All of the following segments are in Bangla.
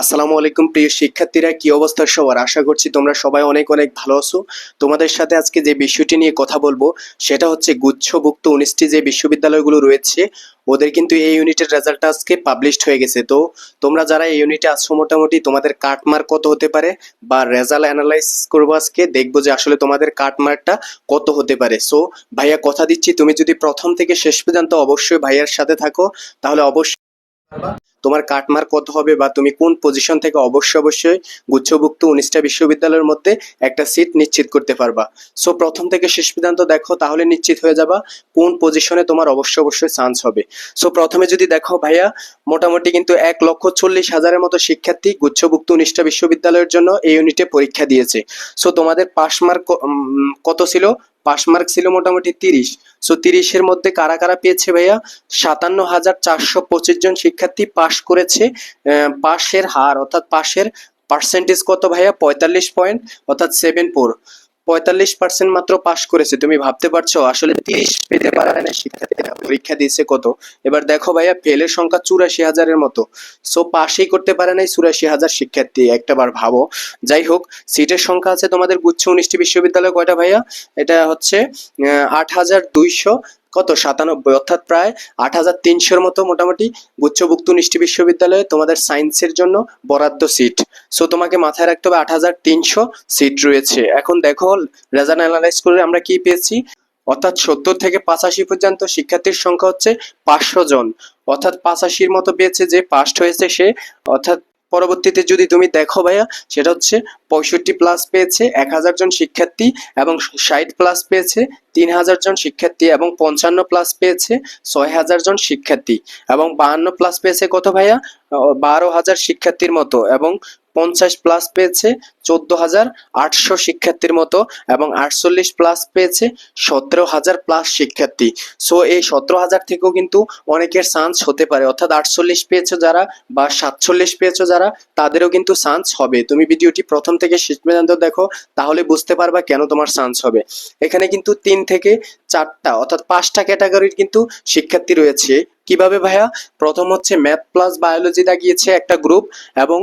আসসালামু আলাইকুম, প্রিয় শিক্ষার্থীরা, কি অবস্থা সবার? আশা করছি তোমরা সবাই অনেক অনেক ভালো আছো। তোমাদের সাথে আজকে যে বিষয়টি নিয়ে কথা বলব, সেটা হচ্ছে গুচ্ছভুক্ত উনিশটি যে বিশ্ববিদ্যালয়গুলো রয়েছে, ওদের কিন্তু এই ইউনিটের রেজাল্ট আজকে পাবলিশড হয়ে গেছে। তো, তোমরা যারা এই ইউনিটে আসছো মোটামুটি, তোমাদের কাটমার্ক কত হতে পারে? বা রেজাল্ট অ্যানালাইজ করব আজকে, দেখব যে আসলে তোমাদের কাটমার্কটা কত হতে পারে। সো ভাইয়া কথা দিচ্ছি, তুমি যদি প্রথম থেকে শেষ পর্যন্ত অবশ্যই ভাইয়ার সাথে থাকো, তাহলে অবশ্যই তোমার কাটমার্ক কত হবে বা তুমি কোন পজিশন থেকে অবশ্যই অবশ্যই গুচ্ছভুক্ত উনিশটা বিশ্ববিদ্যালয়ের মধ্যে একটা সিট নিশ্চিত করতে পারবা। সো প্রথম থেকে শেষ পর্যন্ত দেখো, তাহলে নিশ্চিত হয়ে যাবা কোন পজিশনে তোমার অবশ্যই অবশ্যই চান্স হবে। সো প্রথমে যদি দেখো ভাইয়া, মোটামুটি কিন্তু এক লক্ষ চল্লিশ হাজারের মতো শিক্ষার্থী গুচ্ছভুক্ত উনিশটা বিশ্ববিদ্যালয়ের জন্য এই ইউনিটে পরীক্ষা দিয়েছে। সো তোমাদের পাস মার্ক কত ছিল? পাস মার্ক ছিল মোটামুটি তিরিশ। সো তিরিশের মধ্যে কারা কারা পেয়েছে ভাইয়া? সাতান্ন হাজার চারশো পঁচিশ জন শিক্ষার্থী পাশ করেছে পাশের হার, অর্থাৎ পাশের পার্সেন্টেজ কত ভাইয়া? পঁয়তাল্লিশ পয়েন্ট অর্থাৎ সেভেন ফোর পঁয়তাল্লিশ পার্সেন্ট মাত্র পাস করেছে। তুমি ভাবতে পারছ, আসলে তিরিশ পেতে পারবে না, শিক্ষার্থীরা পরীক্ষা দিয়েছে কত? এবার দেখো ভাইয়া ফেলের সংখ্যা চুরাশি হাজারের মতো। সো পাশেই করতে পারে নাই চুরাশি হাজার শিক্ষার্থী, একটাবার ভাবো। যাই হোক সিটের সংখ্যা আছে তোমাদের গুচ্ছ উনিশটি বিশ্ববিদ্যালয় কয়টা ভাইয়া? এটা হচ্ছে আট হাজার দুইশো কত? সাতানব্বই। অর্থাৎ প্রায় আট হাজার তিনশোর মতো মোটামুটি গুচ্ছভুক্ত উনিশটি বিশ্ববিদ্যালয়ে তোমাদের সায়েন্সের জন্য বরাদ্দ সিট। সো তোমাকে মাথায় রাখতে হবে আট হাজার তিনশো সিট রয়েছে। এখন দেখো, রেজাল্ট অ্যানালাইজ করে আমরা কি পেয়েছি? অর্থাৎ সত্তর থেকে পাঁচাশি পর্যন্ত শিক্ষার্থীর সংখ্যা হচ্ছে পাঁচশো জন। অর্থাৎ পাঁচাশির মতো পেয়েছে যে পাস্ট হয়েছে সে। অর্থাৎ পরবর্তীতে যদি তুমি দেখো ভাইয়া, সেটা হচ্ছে পঁয়ষট্টি প্লাস পেয়েছে এক হাজার জন শিক্ষার্থী এবং ষাট প্লাস পেয়েছে তিন হাজার জন শিক্ষার্থী এবং পঞ্চান্ন প্লাস পেয়েছে ছয় হাজার জন শিক্ষার্থী এবং বাহান্ন প্লাস পেয়েছে কত ভাইয়া? বারো হাজার শিক্ষার্থীর মতো এবং পঞ্চাশ প্লাস পেয়েছে, চোদ্দ হাজার আটশো শিক্ষার্থীর মতো এবং আটচল্লিশ প্লাস পেয়েছে, সতেরো হাজার প্লাস শিক্ষার্থী। সো এই সতেরো হাজার থেকেও কিন্তু অনেকের চান্স হতে পারে। অর্থাৎ আটচল্লিশ পেয়েছ যারা বা সাতচল্লিশ পেয়েছ যারা, তাদেরও কিন্তু চান্স হবে। তুমি ভিডিওটি প্রথম থেকে শেষ পর্যন্ত দেখো, তাহলে বুঝতে পারবা কেন তোমার চান্স হবে। এখানে কিন্তু তিন থেকে চারটা, অর্থাৎ পাঁচটা ক্যাটাগরির কিন্তু শিক্ষার্থী রয়েছে। কীভাবে ভাইয়া? প্রথম হচ্ছে ম্যাথ প্লাস বায়োলজি দাগিয়েছে একটা গ্রুপ এবং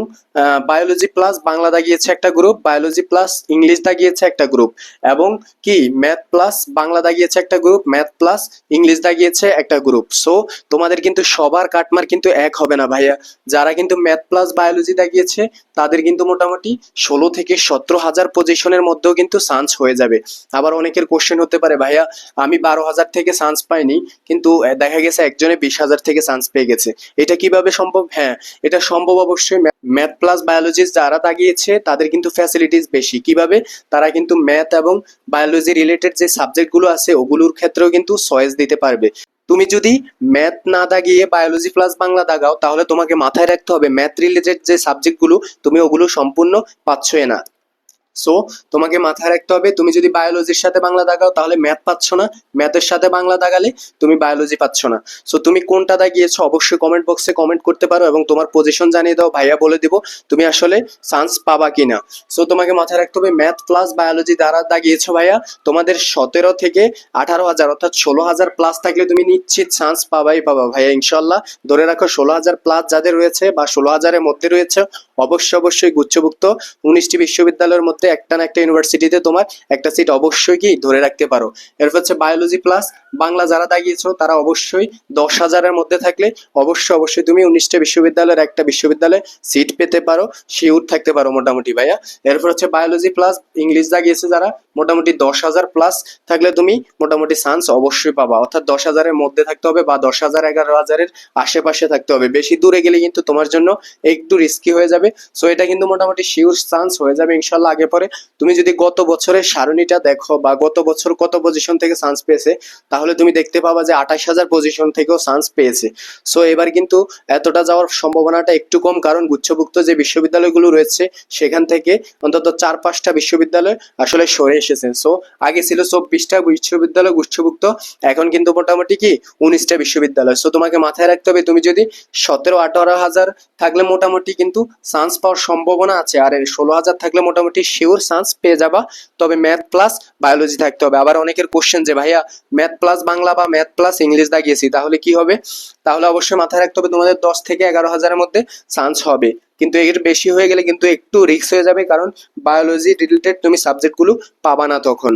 বায়োলজি প্লাস বাংলা দাগিয়েছে একটা গ্রুপ, বায়োলজি প্লাস ইংলিশ দাগিয়েছে একটা গ্রুপ এবং কি? ম্যাথ প্লাস বাংলা দাগিয়েছে একটা গ্রুপ, ম্যাথ প্লাস ইংলিশ দাগিয়েছে একটা গ্রুপ। সো তোমাদের কিন্তু সবার কাটমার কিন্তু এক হবে না ভাইয়া। যারা কিন্তু ম্যাথ প্লাস বায়োলজি দাগিয়েছে, তাদের কিন্তু মোটামুটি ষোলো থেকে সতেরো হাজার পজিশনের মধ্যেও কিন্তু চান্স হয়ে যাবে। আবার অনেকের কোশ্চেন হতে পারে, ভাইয়া, আমি বারো হাজার থেকে চান্স পাইনি। কিন্তু দেখা গেছে একজনে বিশ হাজার থেকে চান্স পেয়ে গেছে। এটা কীভাবে সম্ভব? হ্যাঁ এটা সম্ভব অবশ্যই। ম্যাথ প্লাস বায়োলজি যারা দাগিয়েছে, তাদের কিন্তু ফ্যাসিলিটিস বেশি। কীভাবে? তারা কিন্তু ম্যাথ এবং বায়োলজি রিলেটেড যে সাবজেক্টগুলো আছে, ওগুলোর ক্ষেত্রেও কিন্তু চয়েস দিতে পারবে। তুমি যদি ম্যাথ না দাগিয়ে বায়োলজি প্লাস বাংলা দাগাও, তাহলে তোমাকে মাথায় রাখতে হবে ম্যাথ রিলেটেড যে সাবজেক্টগুলো তুমি ওগুলো সম্পূর্ণ পাচ্ছই না। সো তোমাকে মাথায় রাখতে হবে, তুমি যদি বায়োলজির সাথে বাংলা দাগাও, তাহলে ম্যাথ পাচ্ছ না। ম্যাথের সাথে বাংলা দাগালে তুমি বায়োলজি পাচ্ছ না। সো তুমি কোনটা দাগিয়েছো, অবশ্যই কমেন্ট বক্সে কমেন্ট করতে পারো এবং তোমার পজিশন জানিয়ে দাও, ভাইয়া বলে দিব, তুমি আসলে চান্স পাবা কিনা। সো তোমাকে মাথায় রাখতে হবে ম্যাথ প্লাস বায়োলজি দ্বারা দাগিয়েছো ভাইয়া, তোমাদের সতেরো থেকে আঠারো হাজার অর্থাৎ ষোলো হাজার প্লাস থাকলে তুমি নিশ্চিত চান্স পাবাই পাবা ভাইয়া ইনশাল্লাহ ধরে রাখো, ষোলো হাজার প্লাস যাদের রয়েছে বা ষোলো হাজারের মধ্যে রয়েছে, অবশ্যই অবশ্যই গুচ্ছভুক্ত। উনিশটি বিশ্ববিদ্যালয়ের মধ্যে একটা না একটা ইউনিভার্সিটিতে তোমার একটা সিট অবশ্যই কি ধরে রাখতে পারো। এরপর হচ্ছে বায়োলজি প্লাস বাংলা যারা দাগিয়েছো তারা অবশ্যই দশ হাজারের মধ্যে থাকলে অবশ্যই অবশ্যই তুমি উনিশটা বিশ্ববিদ্যালয়ের একটা বিশ্ববিদ্যালয়ে সিট পেতে পারো শিওর থাকতে পারো মোটামুটি ভাইয়া। এরপর হচ্ছে বায়োলজি প্লাস ইংলিশ দাগিয়েছে যারা, মোটামুটি দশ হাজার প্লাস থাকলে তুমি মোটামুটি চান্স অবশ্যই পাবা। অর্থাৎ দশ হাজারের মধ্যে থাকতে হবে বা দশ হাজার, এগারো হাজারের আশেপাশে থাকতে হবে। বেশি দূরে গেলে কিন্তু তোমার জন্য একটু রিস্কি হয়ে যাবে। সো এটা কিন্তু মোটামুটি শিওর চান্স হয়ে যাবে ইনশাল্লাহ আগে পরে তুমি যদি গত বছরের সারণীটা দেখো বা গত বছর কত পজিশন থেকে চান্স পেয়েছে, তাহলে তুমি দেখতে পাবা যে আঠাশ হাজার পজিশন থেকেও চান্স পেয়েছে। সো এবার কিন্তু এতটা যাওয়ার সম্ভাবনাটা একটু কম, কারণ গুচ্ছভুক্ত যে বিশ্ববিদ্যালয়গুলো রয়েছে, সেখান থেকে অন্তত চার পাঁচটা বিশ্ববিদ্যালয় আসলে সরে এসেছে। সো আগে ছিল চব্বিশটা বিশ্ববিদ্যালয় গুচ্ছভুক্ত, এখন কিন্তু মোটামুটি কি উনিশটা বিশ্ববিদ্যালয়। সো তোমাকে মাথায় রাখতে হবে, তুমি যদি সতেরো আঠারো হাজার থাকলে মোটামুটি কিন্তু চান্স পাওয়ার সম্ভাবনা আছে, আর ষোলো হাজার থাকলে মোটামুটি শিওর চান্স পেয়ে যাবা। তবে ম্যাথ প্লাস বায়োলজি থাকতে হবে। আবার অনেকের কোশ্চেন যে, ভাইয়া ম্যাথ প্লাস বাংলা বা ম্যাথ প্লাস ইংলিশ দাগিয়েছি তাহলে কি হবে? তাহলে অবশ্যই মাথায় রাখতে হবে, তোমাদের দশ থেকে এগারো হাজারের মধ্যে চান্স হবে। কিন্তু এর বেশি হয়ে গেলে কিন্তু একটু রিস্ক হয়ে যাবে, কারণ বায়োলজি রিলেটেড তুমি সাবজেক্টগুলো পাবা না তখন।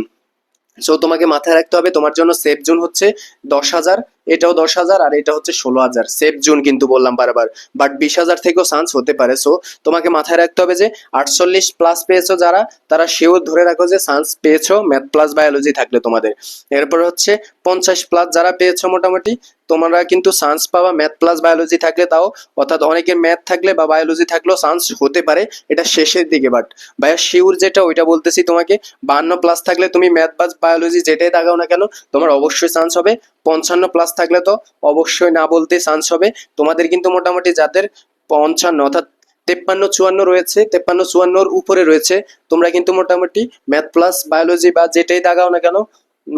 সো তোমাকে মাথায় রাখতে হবে, তোমার জন্য সেফ জোন হচ্ছে দশ হাজার। এটাও দশ হাজার আর এটা হচ্ছে ষোলো হাজার। সেফ জোন কিন্তু বললাম বারবার। বাট বিশ হাজার থেকেও চান্স হতে পারে। সো তোমাকে মাথায় রাখতে হবে যে, আটচল্লিশ প্লাস পেয়েছ যারা, তারা সেও ধরে রাখো যে চান্স পেয়েছ ম্যাথ প্লাস বায়োলজি থাকলে তোমাদের। এরপর হচ্ছে পঞ্চাশ প্লাস যারা পেয়েছ মোটামুটি, তোমরা কিন্তু চান্স পাবা ম্যাথ প্লাস বায়োলজি থাকলে তাও। অর্থাৎ অনেকের ম্যাথ থাকলে বা বায়োলজি থাকলেও চান্স হতে পারে। এটা শেষের দিকে বাট ভাইয়া শিওর যেটা, ওইটা বলতেছি তোমাকে, বান্ন প্লাস থাকলে তুমি ম্যাথ বা বায়োলজি যেটাই দাগাও না কেন, তোমার অবশ্যই চান্স হবে। পঞ্চান্ন প্লাস থাকলে তো অবশ্যই না বলতে চান্স হবে। তোমাদের কিন্তু মোটামুটি যাদের পঞ্চান্ন অর্থাৎ তেপ্পান্ন, চুয়ান্ন রয়েছে, তেপ্পান্ন, চুয়ান্নর উপরে রয়েছে, তোমরা কিন্তু মোটামুটি ম্যাথ প্লাস বায়োলজি বা যেটাই দাগাও না কেন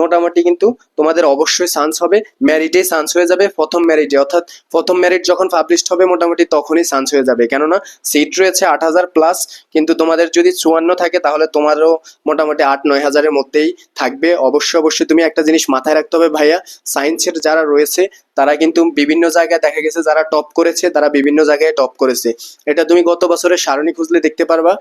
মোটামুটি কিন্তু তোমাদের অবশ্যই চান্স হবে। ম্যারিটে চান্স হয়ে যাবে, প্রথম ম্যারিটে অর্থাৎ প্রথম ম্যারিট যখন পাবলিশড হবে, মোটামুটি তখনই চান্স হয়ে যাবে। কেননা সিট রয়েছে আট হাজার প্লাস কিন্তু তোমাদের যদি চুয়ান্ন থাকে, তাহলে তোমারও মোটামুটি আট, নয় হাজারের মধ্যেই থাকবে। অবশ্যই অবশ্যই তুমি একটা জিনিস মাথায় রাখতে হবে ভাইয়া। সায়েন্সের যারা রয়েছে তারা কিন্তু বিভিন্ন জায়গায় দেখা গেছে যারা টপ করেছে, তারা বিভিন্ন জায়গায় টপ করেছে। এটা তুমি গত বছরের সারণী খুঁজলে দেখতে পারবা।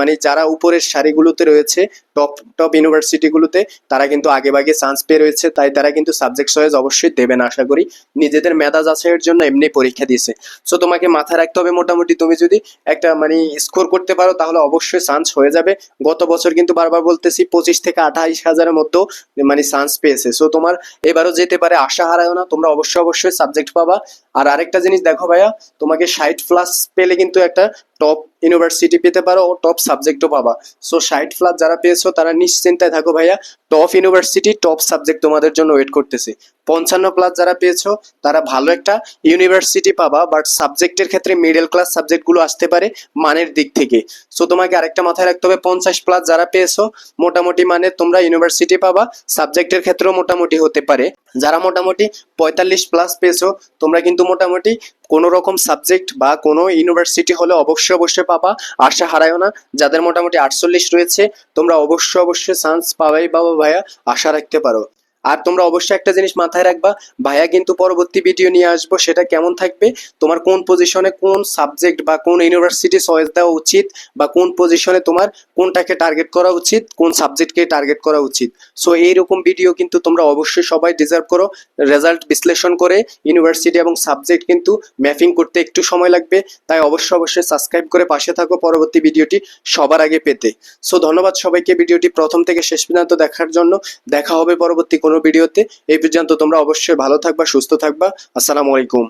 মানে যারা উপরের সারিগুলোতে রয়েছে টপ টপ ইউনিভার্সিটিগুলোতে তারা কিন্তু আগে ভাগে চান্স পেয়ে রয়েছে। তাই তারা কিন্তু সাবজেক্ট চয়েস অবশ্যই দেবে না, আশা করি। নিজেদের মেধা যাচাইয়ের জন্য এমনি পরীক্ষা দিয়েছে। সো তোমাকে মাথায় রাখতে হবে মোটামুটি তুমি যদি একটা মানে স্কোর করতে পারো, তাহলে অবশ্যই চান্স হয়ে যাবে। গত বছর কিন্তু বারবার বলতেছি পঁচিশ থেকে আঠাইশ হাজারের মধ্যেও মানে চান্স পেয়েছে। সো তোমার এবারও যেতে পারে আশা হারায়ও না, তোমরা অবশ্যই অবশ্যই সাবজেক্ট পাবা। আর আরেকটা জিনিস দেখো ভাইয়া, তোমাকে ষাট প্লাস পেলে কিন্তু একটা টপ ইউনিভার্সিটি পেতে পারো ও টপ সাবজেক্টও পাবা। সো ষাট প্লাস যারা পেয়েছ তারা নিশ্চিন্তায় থাকো ভাইয়া টপ ইউনিভার্সিটি টপ সাবজেক্ট তোমাদের জন্য ওয়েট করতেছে। পঞ্চান্ন প্লাস যারা পেয়েছ তারা ভালো একটা ইউনিভার্সিটি পাবা বাট সাবজেক্টের ক্ষেত্রে মিডল ক্লাস সাবজেক্টগুলো আসতে পারে মানের দিক থেকে। সো তোমাকে আরেকটা মাথায় রাখতে হবে, পঞ্চাশ প্লাস যারা পেয়েছ মোটামুটি মানে তোমরা ইউনিভার্সিটি পাবা সাবজেক্টের ক্ষেত্রেও মোটামুটি হতে পারে। যারা মোটামুটি পঁয়তাল্লিশ প্লাস পেয়েছ, তোমরা কিন্তু মোটামুটি কোনো রকম সাবজেক্ট বা কোনো ইউনিভার্সিটি হলে অবশ্যই অবশ্যই পাবা, আশা হারায়ও না। যাদের মোটামুটি আটচল্লিশ রয়েছে, তোমরা অবশ্যই অবশ্যই চান্স পাবাই বাবা ভাইয়া, আশা রাখতে পারো। আর তোমরা অবশ্যই একটা জিনিস মাথায় রাখবা, ভাইয়া কিন্তু পরবর্তী ভিডিও নিয়ে আসব, সেটা কেমন থাকবে, তোমার কোন পজিশনে কোন সাবজেক্ট বা কোন ইউনিভার্সিটি চয়েস দেওয়া উচিত, বা কোন পজিশনে তোমার কোনটাকে টার্গেট করা উচিত, কোন সাবজেক্টকে টার্গেট করা উচিত। সো এইরকম ভিডিও কিন্তু তোমরা অবশ্যই সবাই ডিজার্ভ করো রেজাল্ট বিশ্লেষণ করে ইউনিভার্সিটি এবং সাবজেক্ট কিন্তু ম্যাপিং করতে একটু সময় লাগবে, তাই অবশ্যই অবশ্যই সাবস্ক্রাইব করে পাশে থাকো পরবর্তী ভিডিওটি সবার আগে পেতে। সো ধন্যবাদ সবাইকে ভিডিওটি প্রথম থেকে শেষ পর্যন্ত দেখার জন্য, দেখা হবে পরবর্তী কোনো ভিডিওতে এই পর্যন্ত তোমরা অবশ্যই ভালো থাকবা সুস্থ থাকবা। আসসালামু আলাইকুম।